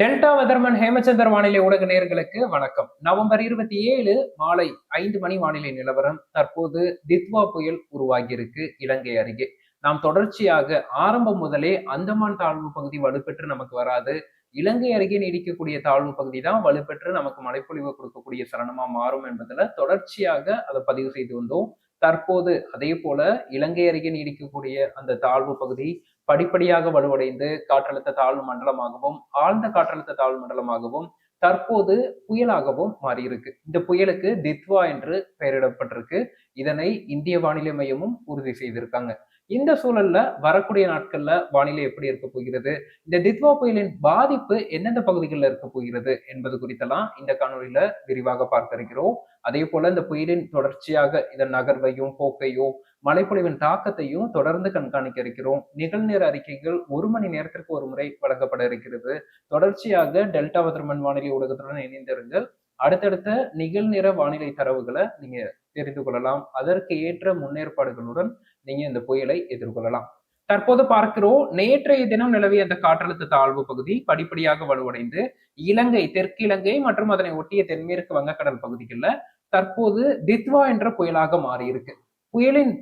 Delta weatherman Hemachandar வானிலை ஊடக நேர்களுக்கு வணக்கம். நவம்பர் இருபத்தி ஏழு மாலை ஐந்து மணி வானிலை நிலவரம் தற்போது தித்வா புயல் உருவாகியிருக்கு இலங்கை அருகே. நாம் தொடர்ச்சியாக ஆரம்பம் முதலே அந்தமான் தாழ்வு பகுதி வலுப்பெற்று நமக்கு வராது. இலங்கை அருகே நீடிக்கக்கூடிய தாழ்வு பகுதி தான் வலுப்பெற்று நமக்கு மழைப்பொழிவு கொடுக்கக்கூடிய சரணமா மாறும் என்பதுல தொடர்ச்சியாக அதை பதிவு செய்து வந்தோம். தற்போது அதே போல இலங்கை அருகே நீடிக்கக்கூடிய அந்த தாழ்வு பகுதி படிப்படியாக வலுவடைந்து காற்றழுத்த தாழ்வு மண்டலமாகவும் ஆழ்ந்த காற்றழுத்த தாழ்வு மண்டலமாகவும் தற்போது புயலாகவும் மாறியிருக்கு. இந்த புயலுக்கு தித்வா என்று பெயரிடப்பட்டிருக்கு. இதனை இந்திய வானிலை மையமும் உறுதி செய்திருக்காங்க. இந்த சூழல்ல வரக்கூடிய நாட்கள்ல வானிலை எப்படி இருக்க போகிறது? இந்த தித்வா புயலின் பாதிப்பு எந்தெந்த பகுதிகளில் இருக்க போகிறது என்பது குறித்தெல்லாம் இந்த காணொலியில விரிவாக பார்க்க இருக்கிறோம் அதே போல இந்த புயலின் தொடர்ச்சியாக இதன் நகர்வையும் போக்கையும் மழைப்பொழிவின் தாக்கத்தையும் தொடர்ந்து கண்காணிக்க இருக்கிறோம். நிகழ்நேர அறிக்கைகள் ஒரு மணி நேரத்திற்கு ஒரு முறை வழங்கப்பட இருக்கிறது. தொடர்ச்சியாக டெல்டா வதர்மன் வானிலை ஊடகத்துடன் இணைந்திருங்கள். அடுத்தடுத்த நிகழ்நிற வானிலை தரவுகளை நீங்க தெரிந்து கொள்ளலாம். அதற்கு ஏற்ற முன்னேற்பாடுகளுடன் நீங்க இந்த புயலை எதிர்கொள்ளலாம். தற்போது பார்க்கிறோம் நேற்றைய தினம் நிலவிய அந்த காற்றழுத்த தாழ்வு பகுதி படிப்படியாக வலுவடைந்து இலங்கை தெற்கு இலங்கை மற்றும் அதனை ஒட்டிய தென்மேற்கு வங்கக்கடல் பகுதிகளில் தற்போது தித்வா என்ற புயலாக மாறியிருக்கு. புயலின்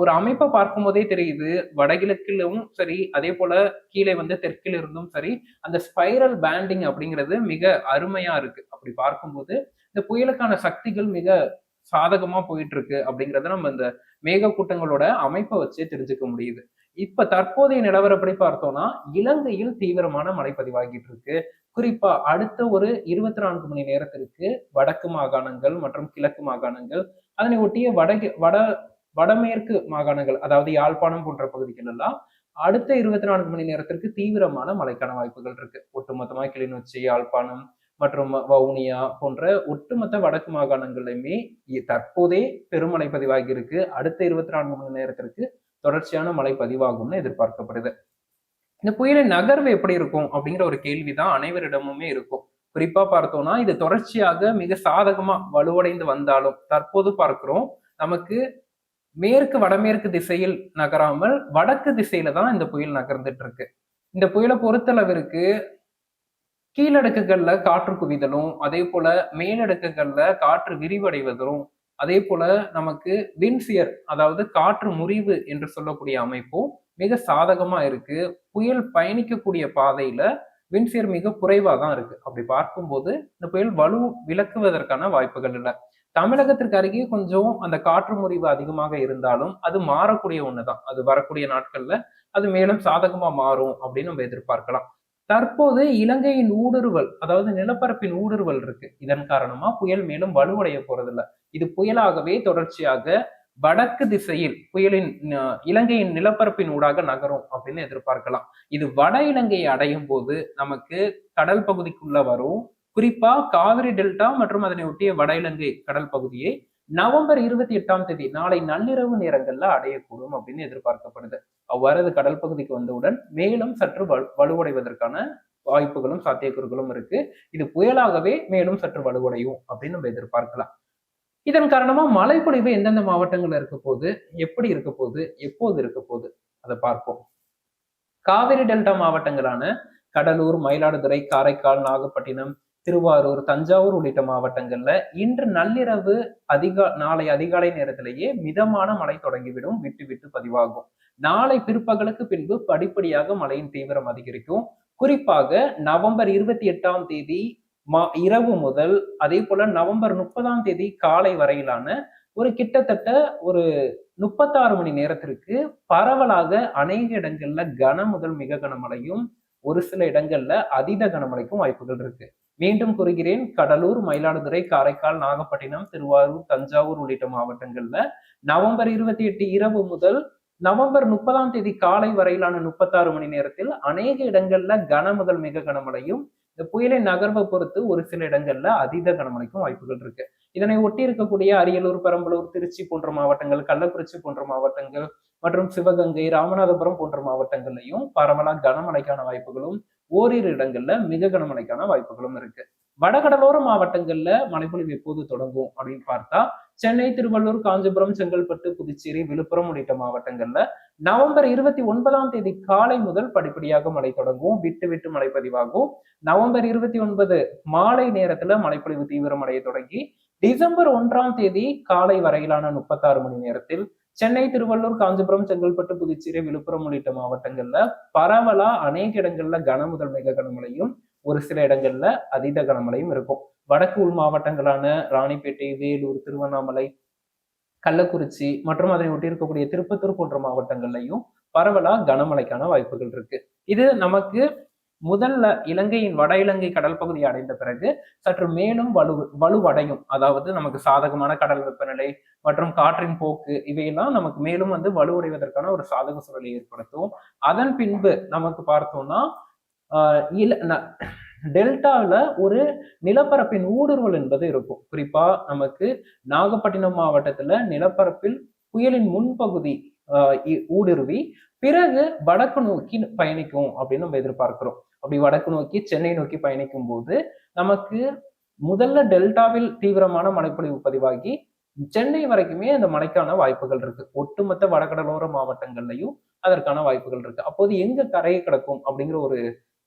ஒரு அமைப்பை பார்க்கும் போதே தெரியுது வடகிழக்கிலும் சரி அதே போல கீழே வந்து தெற்கில் இருந்தும் சரி அந்த ஸ்பைரல் பேண்டிங் அப்படிங்கிறது மிக அருமையா இருக்கு. அப்படி பார்க்கும்போது இந்த புயலுக்கான சக்திகள் மிக சாதகமா போயிட்டு இருக்கு அப்படிங்கிறத நம்ம இந்த மேகக்கூட்டங்களோட அமைப்பை வச்சே தெரிஞ்சுக்க முடியுது. இப்ப தற்போதைய நிலவரப்படி பார்த்தோம்னா இலங்கையில் தீவிரமான மழை பதிவாகிட்டு இருக்கு. குறிப்பா அடுத்த ஒரு இருபத்தி நான்கு மணி நேரத்திற்கு வடக்கு மாகாணங்கள் மற்றும் கிழக்கு மாகாணங்கள் அதனை ஒட்டிய வடக்கு வட வடமேற்கு மாகாணங்கள் அதாவது யாழ்ப்பாணம் போன்ற பகுதிகள் எல்லாம் அடுத்த இருபத்தி நான்கு மணி நேரத்திற்கு தீவிரமான மழைக்கான வாய்ப்புகள் இருக்கு. ஒட்டுமொத்தமாக கிளிநொச்சி யாழ்ப்பாணம் மற்றும் வவுனியா போன்ற ஒட்டுமொத்த வடக்கு மாகாணங்களையுமே தற்போதே பெருமழை பதிவாகி இருக்கு. அடுத்த இருபத்தி நான்கு மணி நேரத்திற்கு தொடர்ச்சியான மழை பதிவாகும்னு எதிர்பார்க்கப்படுது. இந்த புயலின் நகர்வு எப்படி இருக்கும் அப்படிங்கிற ஒரு கேள்விதான் அனைவரிடமுமே இருக்கும். குறிப்பா பார்த்தோம்னா இது தொடர்ச்சியாக மிக சாதகமா வலுவடைந்து வந்தாலும் தற்போது பார்க்கிறோம் நமக்கு மேற்கு வடமேற்கு திசையில் நகராமல் வடக்கு திசையில தான் இந்த புயல் நகர்ந்துட்டு இருக்கு இந்த புயலை பொறுத்தளவிற்கு கீழடுக்குகள்ல காற்று குவிதலும் அதே போல மேலடுக்குகள்ல காற்று விரிவடைவதும் அதே போல நமக்கு வின்சியர் அதாவது காற்று முறிவு என்று சொல்லக்கூடிய அமைப்பும் மிக சாதகமா இருக்கு. புயல் பயணிக்கக்கூடிய பாதையில வின்சியர் மிக குறைவாக தான் இருக்கு. அப்படி பார்க்கும்போது இந்த புயல் வலு விளக்குவதற்கான வாய்ப்புகள் இல்லை. தமிழகத்திற்கு அருகே கொஞ்சம் அந்த காற்று முறிவு அதிகமாக இருந்தாலும் அது மாறக்கூடிய ஒண்ணுதான். அது வரக்கூடிய நாட்கள்ல அது மேலும் சாதகமா மாறும் அப்படின்னு நம்ம எதிர்பார்க்கலாம். தற்போது இலங்கையின் ஊடுருவல் அதாவது நிலப்பரப்பின் ஊடுருவல் இருக்கு. இதன் காரணமா புயல் மேலும் வலுவடைய போறதில்ல. இது புயலாகவே தொடர்ச்சியாக வடக்கு திசையில் புயலின் இலங்கையின் நிலப்பரப்பின் ஊடாக நகரும் அப்படின்னு எதிர்பார்க்கலாம். இது வட இலங்கையை அடையும் போது நமக்கு கடல் பகுதிக்குள்ள வரும். குறிப்பா காவிரி டெல்டா மற்றும் அதனை ஒட்டிய வட இலங்கை கடல் பகுதியை நவம்பர் இருபத்தி எட்டாம் தேதி நாளை நள்ளிரவு நேரங்கள்ல அடையக்கூடும் அப்படின்னு எதிர்பார்க்கப்படுது. அவ்வாறு அது கடல் பகுதிக்கு வந்தவுடன் மேலும் சற்று வலுவடைவதற்கான வாய்ப்புகளும் சாத்தியக்கூறுகளும் இருக்கு. இது புயலாகவே மேலும் சற்று வலுவடையும் அப்படின்னு நம்ம எதிர்பார்க்கலாம். இதன் காரணமா மழைப்பொழிவு எந்தெந்த மாவட்டங்கள்ல இருக்க போகுது எப்படி இருக்க போகுது எப்போது இருக்க போகுது அதை பார்ப்போம். காவிரி டெல்டா மாவட்டங்களான கடலூர் மயிலாடுதுறை காரைக்கால் நாகப்பட்டினம் திருவாரூர் தஞ்சாவூர் உள்ளிட்ட மாவட்டங்கள்ல இன்று நள்ளிரவு அதிகா நாளை அதிகாலை நேரத்திலேயே மிதமான மழை தொடங்கிவிடும் விட்டு விட்டு பதிவாகும். நாளை பிற்பகலுக்கு பின்பு படிப்படியாக மழையின் தீவிரம் அதிகரிக்கும். குறிப்பாக நவம்பர் இருபத்தி எட்டாம் தேதி இரவு முதல் அதே போல நவம்பர் முப்பதாம் தேதி காலை வரையிலான ஒரு கிட்டத்தட்ட ஒரு முப்பத்தாறு மணி நேரத்திற்கு பரவலாக அநேக இடங்கள்ல கன முதல் மிக கனமழையும் ஒரு சில இடங்கள்ல அதீத கனமழைக்கும் வாய்ப்புகள் இருக்கு. மீண்டும் கூறுகிறேன் கடலூர் மயிலாடுதுறை காரைக்கால் நாகப்பட்டினம் திருவாரூர் தஞ்சாவூர் உள்ளிட்ட மாவட்டங்கள்ல நவம்பர் இருபத்தி எட்டு இரவு முதல் நவம்பர் முப்பதாம் தேதி காலை வரையிலான முப்பத்தாறு மணி நேரத்தில் அநேக இடங்கள்ல கன முதல் மிக கனமழையும் இந்த புயலின் நகர்வை பொறுத்து ஒரு சில இடங்கள்ல அதீத கனமழைக்கும் வாய்ப்புகள் இருக்கு. இதனை ஒட்டி இருக்கக்கூடிய அரியலூர் பெரம்பலூர் திருச்சி போன்ற மாவட்டங்கள் கள்ளக்குறிச்சி போன்ற மாவட்டங்கள் மற்றும் சிவகங்கை ராமநாதபுரம் போன்ற மாவட்டங்கள்லையும் பரவலா கனமழைக்கான வாய்ப்புகளும் ஓரிரு இடங்கள்ல மிக கனமழைக்கான வாய்ப்புகளும் இருக்கு. வடகடலோர மாவட்டங்கள்ல மழைப்பொழிவு எப்போது தொடங்கும் அப்படின்னு பார்த்தா சென்னை திருவள்ளூர் காஞ்சிபுரம் செங்கல்பட்டு புதுச்சேரி விழுப்புரம் உள்ளிட்ட மாவட்டங்கள்ல நவம்பர் இருபத்தி ஒன்பதாம் தேதி காலை முதல் படிப்படியாக மழை தொடங்கும். விட்டு விட்டு மழை பதிவாகும். நவம்பர் இருபத்தி ஒன்பது மாலை நேரத்துல மழைப்பொழிவு தீவிரமடைய தொடங்கி டிசம்பர் ஒன்றாம் தேதி காலை வரையிலான முப்பத்தாறு மணி நேரத்தில் சென்னை திருவள்ளூர் காஞ்சிபுரம் செங்கல்பட்டு புதுச்சேரி விழுப்புரம் உள்ளிட்ட மாவட்டங்கள்ல பரவலா அநேக இடங்கள்ல கனமுதல் மிக கனமழையும் ஒரு சில இடங்கள்ல அதீத கனமழையும் இருக்கும். வடக்கு உள் மாவட்டங்களான ராணிப்பேட்டை வேலூர் திருவண்ணாமலை கள்ளக்குறிச்சி மற்றும் அதனை ஒட்டி இருக்கக்கூடிய திருப்பத்தூர் போன்ற மாவட்டங்கள்லையும் பரவலா கனமழைக்கான வாய்ப்புகள் இருக்கு. இது நமக்கு முதல்ல இலங்கையின் வட இலங்கை கடல் பகுதி அடைந்த பிறகு சற்று மேலும் வலு வலுவடையும். அதாவது நமக்கு சாதகமான கடல் வெப்பநிலை மற்றும் காற்றின் போக்கு இவையெல்லாம் நமக்கு மேலும் வந்து வலுவடைவதற்கான ஒரு சாதக சூழலை ஏற்படுத்தும். அதன் பின்பு நமக்கு பார்த்தோம்னா இல டெல்டாவில் ஒரு நிலப்பரப்பின் ஊடுருவல் என்பது இருக்கும். குறிப்பா நமக்கு நாகப்பட்டினம் மாவட்டத்துல நிலப்பரப்பில் புயலின் முன்பகுதி ஊடுருவி பிறகு வடக்கு நோக்கி பயணிக்கும் அப்படின்னு நம்ம எதிர்பார்க்கிறோம். அப்படி வடக்கு நோக்கி சென்னை நோக்கி பயணிக்கும் போது நமக்கு முதல்ல டெல்டாவில் தீவிரமான மழைப்பொழிவு பதிவாகி சென்னை வரைக்குமே அந்த மழைக்கான வாய்ப்புகள் இருக்கு. ஒட்டுமொத்த வடகடலோர மாவட்டங்கள்லையும் அதற்கான வாய்ப்புகள் இருக்கு. அப்போது எங்க கரையை கிடக்கும் அப்படிங்கிற ஒரு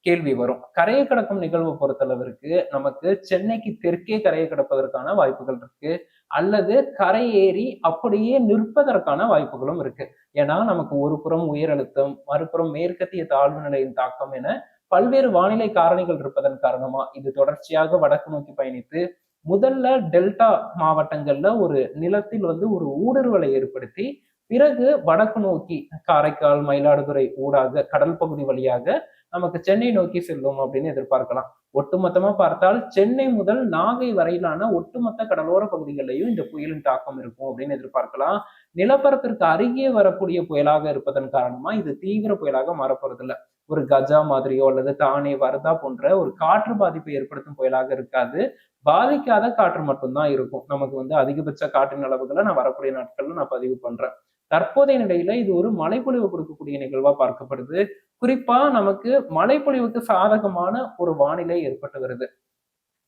கேள்வி வரும். கரையை கடக்கும் நிகழ்வு பொறுத்தளவிற்கு நமக்கு சென்னைக்கு தெற்கே கரையை கடப்பதற்கான வாய்ப்புகள் இருக்கு. அல்லது கரை ஏறி அப்படியே நிற்பதற்கான வாய்ப்புகளும் இருக்கு. ஏன்னா நமக்கு ஒரு புறம் உயர் அழுத்தம் மறுபுறம் மேற்கத்திய தாழ்வு நிலையின் தாக்கம் என பல்வேறு வானிலை காரணிகள் இருப்பதன் காரணமா இது தொடர்ச்சியாக வடக்கு நோக்கி பயணித்து முதல்ல டெல்டா மாவட்டங்கள்ல ஒரு நிலத்தில் வந்து ஒரு ஊடுருவலை ஏற்படுத்தி பிறகு வடக்கு நோக்கி காரைக்கால் மயிலாடுதுறை ஊடாக கடல் பகுதி வழியாக நமக்கு சென்னை நோக்கி செல்லும் அப்படின்னு எதிர்பார்க்கலாம். ஒட்டுமொத்தமா பார்த்தால் சென்னை முதல் நாகை வரையிலான ஒட்டுமொத்த கடலோர பகுதிகளிலையும் இந்த புயலின் தாக்கம் இருக்கும் அப்படின்னு எதிர்பார்க்கலாம். நிலப்பரப்பிற்கு அருகே வரக்கூடிய புயலாக இருப்பதன் காரணமா இது தீவிர புயலாக மாறப்போறதில்ல. ஒரு கஜா மாதிரியோ அல்லது தானே வரதா போன்ற ஒரு காற்று பாதிப்பை ஏற்படுத்தும் புயலாக இருக்காது. பாதிக்காத காற்று மட்டும்தான் இருக்கும். நமக்கு வந்து அதிகபட்ச காற்றின் அளவுகளை நான் வரக்கூடிய நாட்கள்ல நான் பதிவு பண்றேன். தற்போதைய நிலையில இது ஒரு மழைப்பொழிவு கொடுக்கக்கூடிய நிகழ்வா பார்க்கப்படுது. குறிப்பா நமக்கு மழைப்பொழிவுக்கு சாதகமான ஒரு வானிலை ஏற்பட்டு வருது.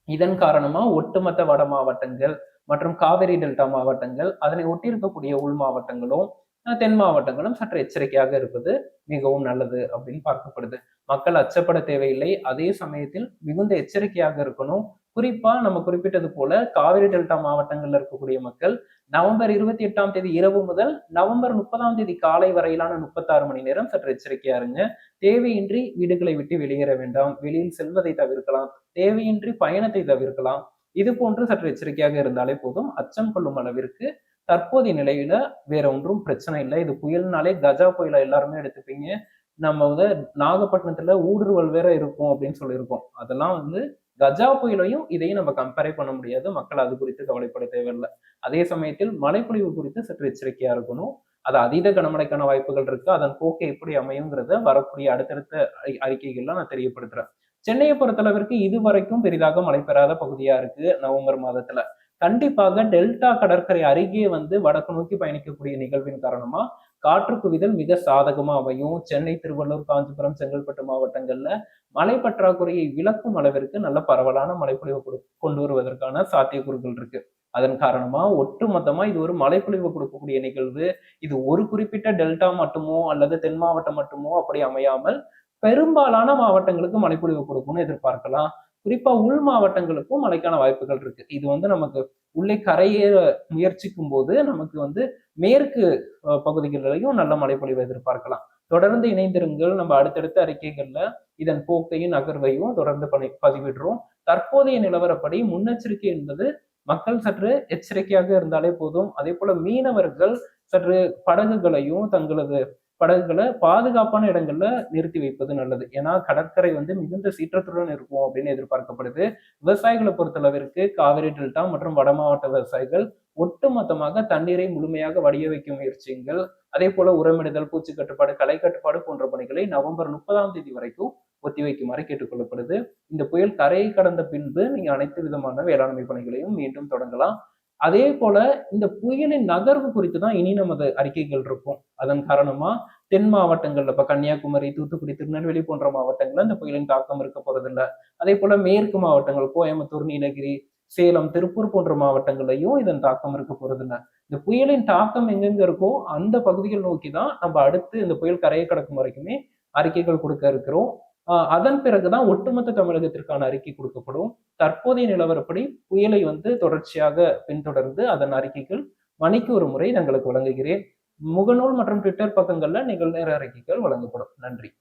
இதன் காரணமா ஒட்டுமொத்த வட மாவட்டங்கள் மற்றும் காவிரி டெல்டா மாவட்டங்கள் அதனை ஒட்டி இருக்கக்கூடிய உள் மாவட்டங்களும் தென் மாவட்டங்களும் சற்று எச்சரிக்கையாக இருப்பது மிகவும் நல்லது அப்படின்னு பார்க்கப்படுது. மக்கள் அச்சப்பட தேவையில்லை. அதே சமயத்தில் மிகுந்த எச்சரிக்கையாக இருக்கணும். குறிப்பா நம்ம குறிப்பிட்டது போல காவிரி டெல்டா மாவட்டங்கள்ல இருக்கக்கூடிய மக்கள் நவம்பர் இருபத்தி எட்டாம் தேதி இரவு முதல் நவம்பர் முப்பதாம் தேதி காலை வரையிலான முப்பத்தாறு மணி நேரம் சற்று எச்சரிக்கையா இருங்க. தேவையின்றி வீடுகளை விட்டு வெளியேற வேண்டாம். வெளியில் செல்வதை தவிர்க்கலாம். தேவையின்றி பயணத்தை தவிர்க்கலாம். இது போன்று சற்று எச்சரிக்கையாக இருந்தாலே போதும். அச்சம் கொள்ளும் அளவிற்கு தற்போதைய நிலையில வேற ஒன்றும் பிரச்சனை இல்லை. இது புயல்னாலே கஜா புயல எல்லாருமே எடுத்துப்பீங்க. நம்ம வந்து நாகப்பட்டினத்துல ஊடுருவல் வேற இருக்கும் அப்படின்னு சொல்லியிருக்கோம். அதெல்லாம் வந்து கஜா புயலையும் இதையும் நம்ம கம்பேரே பண்ண முடியாது. மக்கள் அது குறித்து கவலைப்பட தேவையில்லை. அதே சமயத்தில் மழைப்பொழிவு குறித்து சற்று எச்சரிக்கையா இருக்கணும். அது அதீத கனமழைக்கான வாய்ப்புகள் இருக்கு. அதன் போக்கு எப்படி அமையுங்கிறத வரக்கூடிய அடுத்தடுத்த அறிக்கைகள்லாம் நான் தெரியப்படுத்துறேன். சென்னையை பொறுத்தளவிற்கு இதுவரைக்கும் பெரிதாக மழை பெறாத பகுதியா இருக்கு. நவம்பர் மாதத்துல. கண்டிப்பாக டெல்டா கடற்கரை அருகே வந்து வடக்கு நோக்கி பயணிக்கக்கூடிய நிகழ்வின் காரணமா காற்று குவிதல் மிக சாதகமா அமையும். சென்னை திருவள்ளூர் காஞ்சிபுரம் செங்கல்பட்டு மாவட்டங்கள்ல மழை பற்றாக்குறையை விளக்கும் அளவிற்கு நல்ல பரவலான மழைப்பொழிவு கொண்டு வருவதற்கான சாத்தியக்கூறுகள் இருக்கு. அதன் காரணமா ஒட்டுமொத்தமா இது ஒரு மழைப்பொழிவு கொடுக்கக்கூடிய நிகழ்வு. இது ஒரு குறிப்பிட்ட டெல்டா மட்டுமோ அல்லது தென் மாவட்டம் மட்டுமோ அப்படி அமையாமல் பெரும்பாலான மாவட்டங்களுக்கு மழைப்பொழிவு கொடுக்கும்னு எதிர்பார்க்கலாம். குறிப்பா உள் மாவட்டங்களுக்கும் மழைக்கான வாய்ப்புகள் இருக்கு. இது வந்து நமக்கு உள்ளே கரையேற முயற்சிக்கும் போது நமக்கு வந்து மேற்கு பகுதிகளிலையும் நல்ல மழைப்பொழிவை எதிர்பார்க்கலாம். தொடர்ந்து இணைந்திருங்கள். நம்ம அடுத்தடுத்த அறிக்கைகள்ல இதன் போக்கையும் நகர்வையும் தொடர்ந்து பணி பதிவிடுறோம். தற்போதைய நிலவரப்படி முன்னெச்சரிக்கை என்பது மக்கள் சற்று எச்சரிக்கையாக இருந்தாலே போதும். அதே போல மீனவர்கள் சற்று படகுகளையும் தங்களது படகுகளை பாதுகாப்பான இடங்கள்ல நிறுத்தி வைப்பது நல்லது. ஏன்னா கடற்கரை வந்து மிகுந்த சீற்றத்துடன் இருக்கும் அப்படின்னு எதிர்பார்க்கப்படுது. விவசாயிகளை பொறுத்தளவிற்கு காவிரி டெல்டா மற்றும் வட மாவட்ட விவசாயிகள் ஒட்டுமொத்தமாக தண்ணீரை முழுமையாக வடிய வைக்கும் முயற்சிகள் அதே போல உரமிடுதல் பூச்சி கட்டுப்பாடு களை கட்டுப்பாடு போன்ற பணிகளை நவம்பர் முப்பதாம் தேதி வரைக்கும் ஒத்திவைக்குமாறு கேட்டுக்கொள்ளப்படுது. இந்த புயல் கரையை கடந்த பின்பு நீங்க அனைத்து விதமான வேளாண்மை பணிகளையும் மீண்டும் தொடங்கலாம். அதே போல இந்த புயலின் நகர்வு குறித்து தான் இனி நமது அறிக்கைகள் இருக்கும். அதன் காரணமா தென் மாவட்டங்கள்ல இப்ப கன்னியாகுமரி தூத்துக்குடி திருநெல்வேலி போன்ற மாவட்டங்கள்ல இந்த புயலின் தாக்கம் இருக்க போறதில்ல. அதே போல மேற்கு மாவட்டங்கள் கோயம்புத்தூர் நீலகிரி சேலம் திருப்பூர் போன்ற மாவட்டங்கள்லையும் இதன் தாக்கம் இருக்க போறதில்ல. இந்த புயலின் தாக்கம் எங்கெங்க இருக்கோ அந்த பகுதிகள் நோக்கி தான் நம்ம அடுத்து இந்த புயல் கரையை கடக்கும் வரைக்குமே அறிக்கைகள் கொடுக்க இருக்கிறோம். அதன் பிறகுதான் ஒட்டுமொத்த தமிழகத்திற்கான அறிக்கை கொடுக்கப்படும். தற்போதைய நிலவரப்படி புயலை வந்து தொடர்ச்சியாக பின்தொடர்ந்து அதன் அறிக்கைகள் மணிக்கு ஒரு முறை தங்களுக்கு வழங்குகிறேன். முகநூல் மற்றும் ட்விட்டர் பக்கங்கள்ல நிகழ்நேர அறிக்கைகள் வழங்கப்படும். நன்றி.